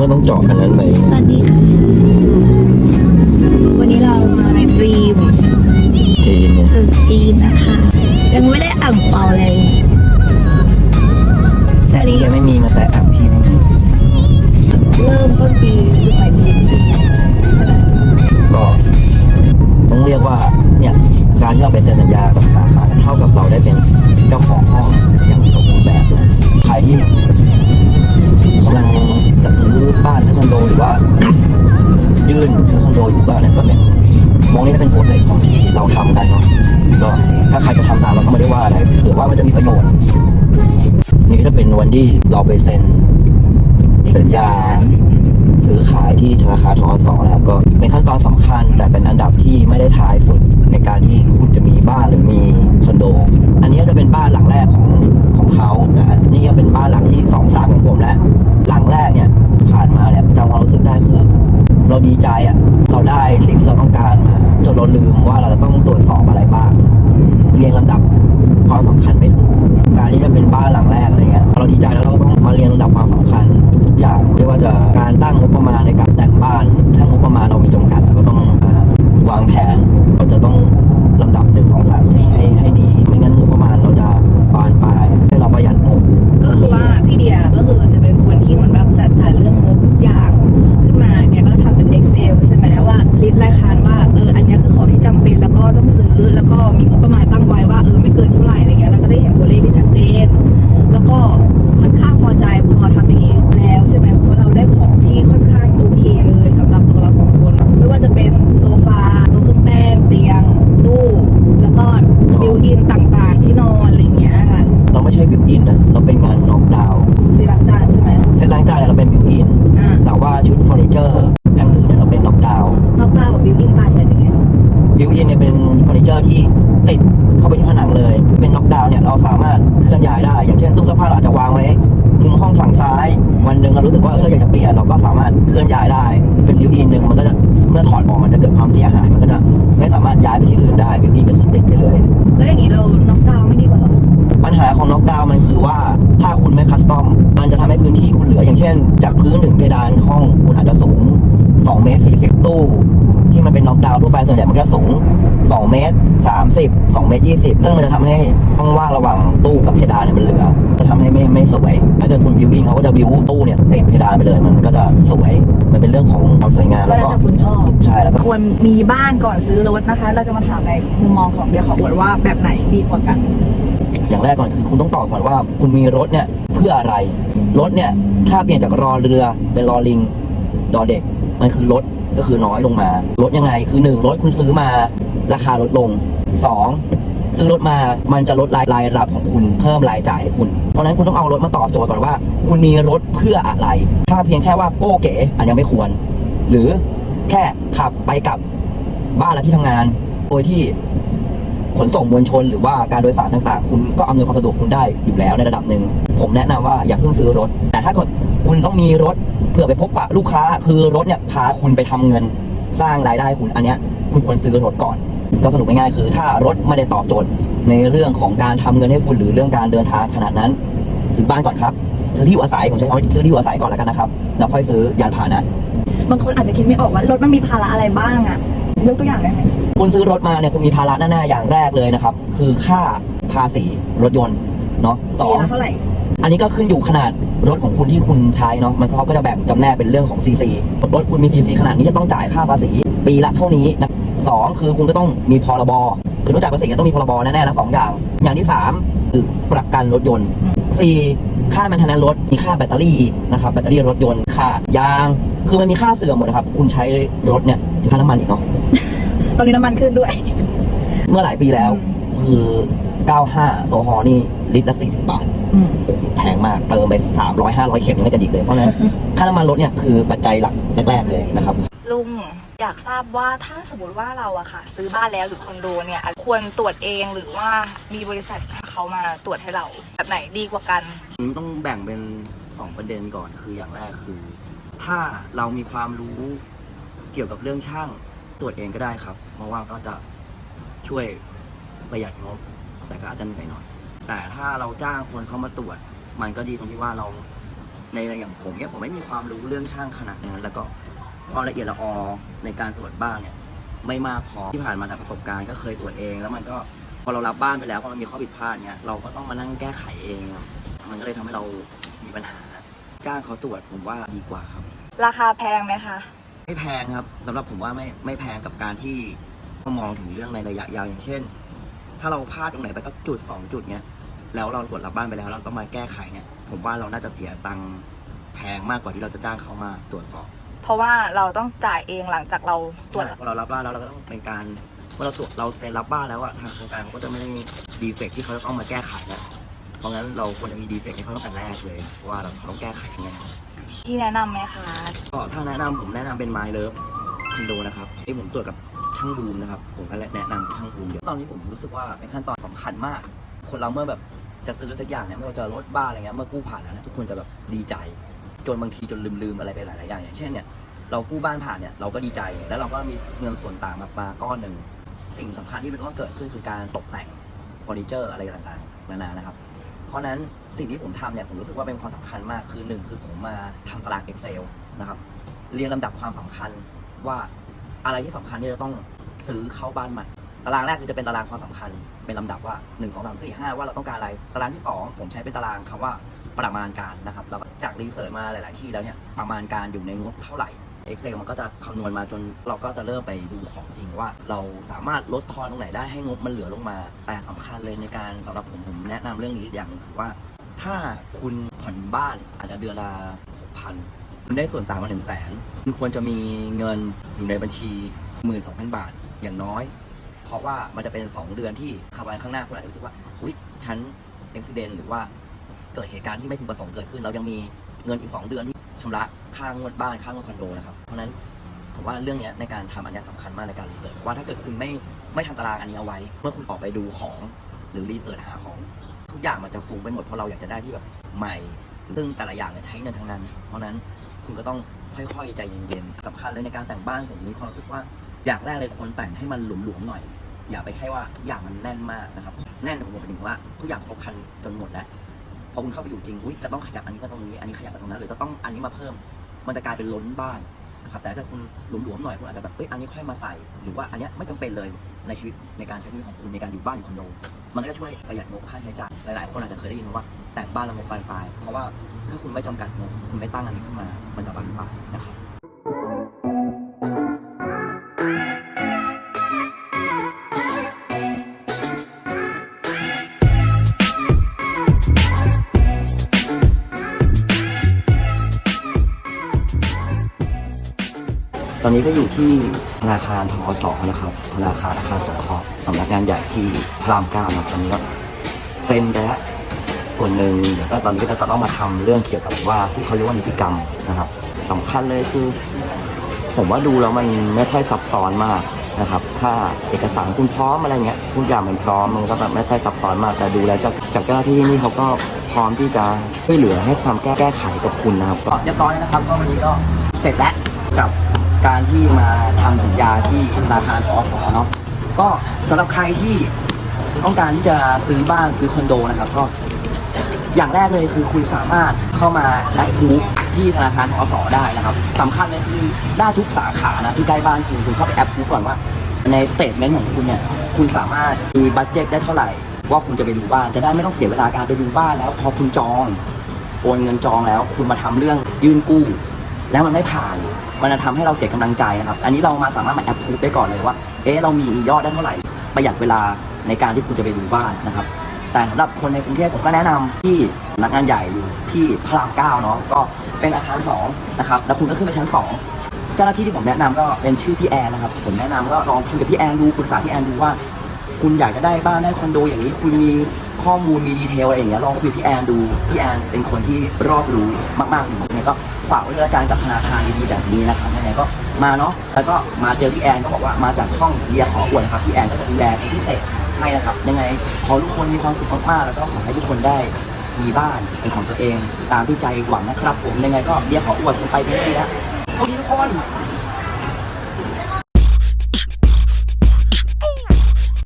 ว่าต้องเจาะอันนั้นไป สวัสดีค่ะ วันนี้เรามาในตรีมจีนเนี่ยตรุษจีนนะคะ ยังไม่ได้อ่างเปาเลย สวัสดียังไม่มีมาแต่อะพี่ไม่มีเริ่มต้นปีจุดหมายจีนก็ต้องเรียกว่าเนี่ยการที่เราไปเซ็นสัญญากับสาขาเท่ากับเราได้เป็นเจ้าของห้องอย่างสมบูรณ์แบบเลยใครที่กำลัง จะซื้อบ้านซื้อคอนโดหรือว่า ยื่นซื้อคอนโดอยู่บ้านเนี่ยก็เป็นมองนี่เป็นโปรเซสของที่เราทำกันเนาะก็ถ้าใครจะทำตามเราก็ไม่ได้ว่าอะไรหรือว่ามันจะมีประโยชน์นี่ก็จะเป็นวันที่เราไปเซ็นสัญญาซื้อขายที่ธนาคารทอสนะครับ ก็เป็นขั้นตอนสำคัญ แต่เป็นอันดับที่ไม่ได้ท้ายสุดในการที่คุณจะมีบ้านหรือมีคอนโด อันนี้จะเป็นบ้านหลังแรกของ ต้องซื้อแล้วก็มีงบประมาณตั้งไว้ว่าเออไม่เกินเท่าไหร่อะไรเงี้ยเราจะได้เห็นตัวเลขที่ชัดเจน แล้วก็ค่อนข้างพอใจพอทำอย่างนี้แล้วใช่ไหมเพราะเราได้ของที่ค่อนข้างโอเคเลยสำหรับตัวเราสองคนไม่ว่าจะเป็นโซฟาโต๊ะเครื่องแป้งเตียงตู้แล้วก็บิวอินต่างๆ ที่นอนอะไรเงี้ยค่ะเราไม่ใช่บิวอินนะเราเป็นงานน็อกดาวน์สีล้างจานใช่ไหมเซ็ตล้างจานเนี่ยเราเป็นบิวอินอ่าแต่ว่าชุดเฟอร์นิเจอร์อย่างอื่นเนี่ยเราเป็นน็อกดาวน์นอกตากับบิวอินต่างกันยังไงบิวอินเนี่ยเป็น เฟอร์นิเจอร์ที่ติดเข้าไปที่ผนังเลย เป็นน็อกดาวน์เนี่ยเราสามารถเคลื่อนย้ายได้ อย่างเช่นตู้เสื้อผ้าเราอาจจะวางไว้มุมห้องฝั่งซ้าย วันหนึ่งเรารู้สึกว่าเออเราอยากจะเปลี่ยนเราก็สามารถเคลื่อนย้ายได้ เป็นบิวอินหนึ่งมันก็จะเมื่อถอดออกมันจะเกิดความเสียหายมันก็จะไม่สามารถย้ายไปที่อื่นได้บิวอินก็คือติดไปเลย แล้วอย่างนี้เราน็อกดาวน์ไม่ดีกว่าเหรอปัญหาของน็อกดาวน์มันคือว่าถ้าคุณไม่คัสตอมมันจะทำให้พื้นที่คุณเหลือ อย่างเช่น จากพื้นถึงเพดานห้องคุณอาจจะสูง 2เมตร40 ตู้ ที่มันเป็นน็อกดาวน์ทั่วไปส่วนใหญ่มันก็สูง 2 เมตร 30 2 เมตร 20 ซึ่งมันจะทำให้ช่องว่างระหว่างตู้กับเพดานเนี่ยมันเหลือจะทำให้ไม่ไม่สวยถ้าเกิดคุณบิวอินเขาก็จะบิวตู้เนี่ยติดเพดานไปเลยมันก็จะสวยมันเป็นเรื่องของความสวยงามก็แล้วแล้วก็แต่คุณชอบ ใช่แล้วก็ ควรมีบ้านก่อนซื้อรถนะคะ เราจะมาถามในมุมมองของเดียขออวดว่าแบบไหนดีกว่ากัน อย่างแรกก่อนคือคุณต้องตอบก่อนว่า คุณมีรถเนี่ยเพื่ออะไร รถเนี่ยถ้าเปลี่ยนจากรอเรือเป็นรอลิงดอเด็ก มันคือรถก็คือน้อยลงมารถยังไงคือหนึ่งรถคุณซื้อมาราคาลดลงสองซื้อรถมา มันจะลดรายรายรับของคุณเพิ่มรายจ่ายให้คุณ เพราะนั้นคุณต้องเอารถมาตอบโจทย์ก่อนว่า คุณมีรถเพื่ออะไร ถ้าเพียงแค่ว่าโก้เก๋ อันยังไม่ควร หรือแค่ขับไปกลับบ้านและที่ทำงาน โดยที่ขนส่งมวลชนหรือว่าการโดยสารต่างๆ คุณก็อำนวยความสะดวกคุณได้อยู่แล้วในระดับหนึ่ง ผมแนะนำว่าอย่าเพิ่งซื้อรถ แต่ถ้าเกิดคุณต้องมีรถ เพื่อไปพบปะลูกค้า คือรถเนี่ยพาคุณไปทำเงินสร้างรายได้ให้คุณอันเนี้ยคุณควรซื้อรถก่อน ก็สรุปง่ายๆคือ ถ้ารถไม่ได้ตอบโจทย์ในเรื่องของการทำเงินให้คุณหรือเรื่องการเดินทางขนาดนั้น ซื้อบ้านก่อนครับซื้อที่อยู่อาศัยผมใช้คำว่าซื้อที่อยู่อาศัยก่อนแล้วกันนะครับแล้วค่อยซื้อยานพาหนะบางคนอาจจะคิดไม่ออกว่ารถมันมีภาระอะไรบ้างอะยกตัวอย่างได้ไหมคุณซื้อรถมาเนี่ยคุณมีภาระแน่ๆอย่างแรกเลยนะครับ คือค่าภาษีรถยนต์เนาะสปีองละเท่าไหร่อันนี้ก็ขึ้นอยู่ขนาด รถของคุณที่คุณใช้เนาะมันเขาก็จะแบ่งจำแนกเป็นเรื่องของซีซีรถคุณมีซีซีขนาดนี้จะต้องจ่ายค่าภาษี ปีละเท่านี้นะสองคือคุณก็ต้องมีพรบคือต้องจ่ายภาษีก็ต้องมีพรบแน่ๆนะสองอย่าง อย่างที่สามคือประกันรถยนต์สี่ค่าแมนเทนแนนรถมีค่าแบตเตอรี่อีกนะครับแบตเตอรี่รถยนต์ค่ายาง คือมันมีค่าเสื่อมหมดนะครับ คุณใช้รถเนี่ยค่าน้ำมันอีกเนาะตอนนี้น้ำมันขึ้นด้วย เมื่อหลายปีแล้ว คือ 95โซฮอนี่ลิตรละ 40 บาท อืม โอ้โหแพงมาก เติมไป 300 500 เข็มยังไม่กระดิกเลย เพราะฉะนั้น ค่าน้ำมันรถเนี่ยคือปัจจัยหลักแรกๆเลยนะครับ ลุงอยากทราบว่าถ้าสมมติว่าเราอะค่ะ ซื้อบ้านแล้วหรือคอนโดเนี่ยควรตรวจเองหรือว่ามีบริษัทเขามาตรวจให้เราแบบไหนดีกว่ากัน มันต้องแบ่งเป็น2ประเด็นก่อนคืออย่างแรกคือ ถ้าเรามีความรู้เกี่ยวกับเรื่องช่างตรวจเองก็ได้ครับ เพราะว่าก็จะช่วยประหยัดงบ แต่ก็อาจจะเหนื่อยหน่อย แต่ถ้าเราจ้างคนเข้ามาตรวจ มันก็ดีตรงที่ว่าเราในอย่างผมเนี่ยผมไม่มีความรู้เรื่องช่างขนาดนั้น แล้วก็ความละเอียดละออในการตรวจบ้านเนี่ย ไม่มากพอที่ผ่านมาจากประสบการณ์ก็เคยตรวจเอง แล้วมันก็พอเรารับบ้านไปแล้วพอมันมีข้อผิดพลาดเนี่ยเราก็ต้องมานั่งแก้ไขเองครับมันก็เลยทำให้เรามีปัญหาจ้างเขาตรวจผมว่าดีกว่าครับ ราคาแพงไหมคะ ไม่แพงครับสำหรับผมว่าไม่ไม่แพงกับการที่มองถึงเรื่องในระยะยาวอย่างเช่น ถ้าเราพลาดตรงไหนไปสักจุดสองจุดเนี้ยแล้วเราตรวจรับบ้านไปแล้วเราต้องมาแก้ไขเนี่ย ผมว่าเราน่าจะเสียตังค์แพงมากกว่าที่เราจะจ้างเขามาตรวจสอบเพราะว่าเราต้องจ่ายเองหลังจากเราตรวจ ใช่พอเรารับบ้านแล้วเราก็ต้องเป็นการเมื่อเราตรวจเราเซ็นรับบ้านแล้วอะทางโครงการเขาก็จะไม่ได้ดีเฟกที่เขาจะต้องมาแก้ไขแล้วเพราะงั้นเราควรจะมีดีเฟกให้เขาตั้งแต่แรกเลยว่าเราเขาต้องแก้ไขยังไง ที่แนะนำไหมคะ ก็ถ้าแนะนำผมแนะนำเป็นไมล์เลิฟคอนโดนะครับที่ผมตรวจกับ ช่างบูมนะครับ ผมก็แนะนำช่างบูมเดี๋ยวตอนนี้ผมรู้สึกว่าเป็นขั้นตอนสำคัญมาก คนเราเมื่อแบบจะซื้อสักอย่างเนี่ยไม่ว่าจะรถบ้านอะไรเงี้ยเมื่อกู้ผ่านแล้วนี่ยทุกคนจะแบบดีใจ จนบางทีจนลืมๆอะไรไปหลายๆอย่างอย่างเช่นเนี่ยเรากู้บ้านผ่านเนี่ยเราก็ดีใจ แล้วเราก็มีเงินส่วนต่างมามาก้อนหนึ่งสิ่งสำคัญที่มันต้องเกิดขึ้นคือการตกแต่งเฟอร์นิเจอร์อะไรต่างๆนานานะครับ เพราะฉะนั้นสิ่งที่ผมทำเนี่ยผมรู้สึกว่าเป็นความสำคัญมากคือหนึ่งคือผมมาทำตาราง Excel นะครับเรียงลำดับความสำคัญว่า อะไรที่สำคัญที่จะต้องซื้อเข้าบ้านใหม่ตารางแรกคือจะเป็นตารางความสำคัญ เป็นลำดับว่า 1 2 3 4 5 ว่าเราต้องการอะไร ตารางที่ 2 ผมใช้เป็นตารางคำว่าประมาณการนะครับแล้วจากรีเสิร์ชมาหลาย ๆ ที่แล้วเนี่ยประมาณการอยู่ในงบเท่าไหร่ Excel มันก็จะคำนวณมาจนเราก็จะเริ่มไปดูของจริงว่า เราสามารถลดทอนตรงไหนได้ให้งบมันเหลือลงมา แต่สำคัญเลยในการสำหรับผมผมแนะนำเรื่องนี้อย่างหนึงคือว่า ถ้าคุณผ่อนบ้านอาจจะเดือนละหกพัน คุณได้ส่วนต่างมาหนึ่งแสนคุณควรจะมีเงินอยู่ในบัญชีหมื่นสองพันบาทอย่างน้อย เพราะว่ามันจะเป็นสองเดือนที่ขับไปข้างหน้าคุณอาจจะรู้สึกว่าอุ๊ยฉันอุบิเหตุหรือว่าเกิดเหตุการณ์ที่ไม่พึงประสงค์เกิดขึ้น เรายังมีเงินอีกสองเดือนที่ชำระค่างวดบ้านค่างวดคอนโดนะครับเพราะนั้นผมว่าเรื่องนี้ในการทำอันนี้ยสำคัญมากในการรีเสิร์ชว่าถ้าเกิดคุณไม่ไม่ทำตารางอันนี้เอาไว้ เมื่อคุณออกไปดูของหรือรีเสิร์ชหาของ ทุกอย่างมันจะฟุ้งไปหมดเพราะเราอยากจะได้ที่แบบใหม่ ซึ่งแต่ละอย่างเนี่ยใช้เงินทั้งนั้น เพราะนั้น คุณก็ต้องค่อยๆใจเย็นๆสำคัญเลยในการแต่งบ้านผมมีความรู้สึกว่าอย่างแรกเลยควรแต่งให้มันหลวมๆหน่อย อย่าไปใช่ว่าทุกอย่างมันแน่นมากนะครับ แน่นของผมหมายถึงว่าทุกอย่างครบครันจนหมดแล้วพอคุณเข้าไปอยู่จริงอุ้ยจะต้องขยับอันนี้มาตรงนี้อันนี้ขยับมาตรงนั้นหรือจะต้องอันนี้มาเพิ่ม มันจะกลายเป็นล้นบ้านนะครับแต่ถ้าคุณหลวมๆหน่อยคุณอาจจะแบบเอ้ยอันนี้ค่อยมาใส่หรือว่าอันนี้ไม่จำเป็นเลยในชีวิตในการใช้ชีวิตของคุณในการอยู่บ้านอยู่คอนโดมันก็จะช่วยประหยัดงบค่าใช้จ่ายหลายๆ คนอาจจะเคยได้ยินมาว่าแต่งบ้านแล้วงบปลายเพราะว่า ถ้าคุณไม่จำกัดงบคุณไม่ตั้งอันนี้ขึ้นมา มันจะบานปลายนะครับตอนนี้ก็อยู่ที่ธนาคารทอสนะครับธนาคารอาคารสงเคราะห์สำนักงานใหญ่ที่พระรามเก้านะครับตอนนี้ก็เซ็นไปแล้ว ส่วนหนึ่งเดี๋ยวก็ตอนนี้ก็จะต้องมาทำเรื่องเกี่ยวกับว่าที่เขาเรียกว่านิติกรรมนะครับสำคัญเลยคือ ผมว่าดูแล้วมันไม่ค่อยซับซ้อนมากนะครับ ถ้าเอกสารคุณพร้อมอะไรเงี้ยทุกอย่างมันพร้อมมันก็แบบไม่ค่อยซับซ้อนมากแต่ดูแล้วจากเจ้าหน้าที่ที่นี่เขาก็พร้อมที่จะช่วยเหลือให้ความแก้แก้ไขกับคุณนะครับก็เรียบร้อยนะครับ ก็วันนี้ก็เสร็จแล้วกับการที่มาทำสัญญาที่ธนาคารอสเนาะก็สำหรับใครที่ต้องการที่จะซื้อบ้านซื้อคอนโดนะครับ ก็ อย่างแรกเลยคือคุณสามารถเข้ามาแอปพูที่ธนาคารอสได้นะครับสำคัญเลยคือได้ทุกสาขานะที่ใกล้บ้านคุณคุณเข้าไปแอปพูก่อนว่า ในสเตทเมนต์ของคุณเนี่ยคุณสามารถมีบัตเจ็ตได้เท่าไหร่ ว่าคุณจะไปดูบ้านจะได้ไม่ต้องเสียเวลาการไปดูบ้านแล้ว พอคุณจองโอนเงินจองแล้ว คุณมาทำเรื่องยื่นกู้ แล้วมันไม่ผ่านมันจะทำให้เราเสียกำลังใจนะครับ อันนี้เรามาสามารถมาแอปพูได้ก่อนเลยว่า เอ๊ะ เรามียอดได้เท่าไหร่ ประหยัดเวลาในการที่คุณจะไปดูบ้านนะครับ แต่สำหรับคนในกรุงเทพผมก็แนะนำที่สำนักงานใหญ่อยู่ที่พระรามเก้าเนาะก็เป็นอาคารสองนะครับแล้วคุณก็ขึ้นไปชั้นสองเจ้าหน้าที่ที่ผมแนะนำก็เป็นชื่อพี่แอนนะครับผมแนะนำก็ลองคุยกับพี่แอนดูปรึกษาพี่แอนดูว่า คุณอยากจะได้บ้านได้คอนโดอย่างนี้ คุณมีข้อมูลมีดีเทลอะไรอย่างเงี้ยลองคุยกับพี่แอนดูพี่แอนเป็นคนที่รอบรู้มากๆจริงๆยังไงก็ฝากไว้ด้วยละกันกับธนาคารดีๆแบบนี้นะครับยังไงก็มาเนาะแล้วก็มาเจอพี่แอนก็บอกว่ามาจากช่องเดียขออวดนะครับพี่แอนก็จะดูแลเป็นพิเศษ ไม่นะครับ ยังไงขอทุกคนมีความสุขมากๆแล้วก็ขอให้ทุกคนได้มีบ้านเป็นของตัวเอง ตามที่ใจหวังนะครับ ผมยังไงก็เดียขออวดกันไปเรื่อยๆนะโอเคทุกคน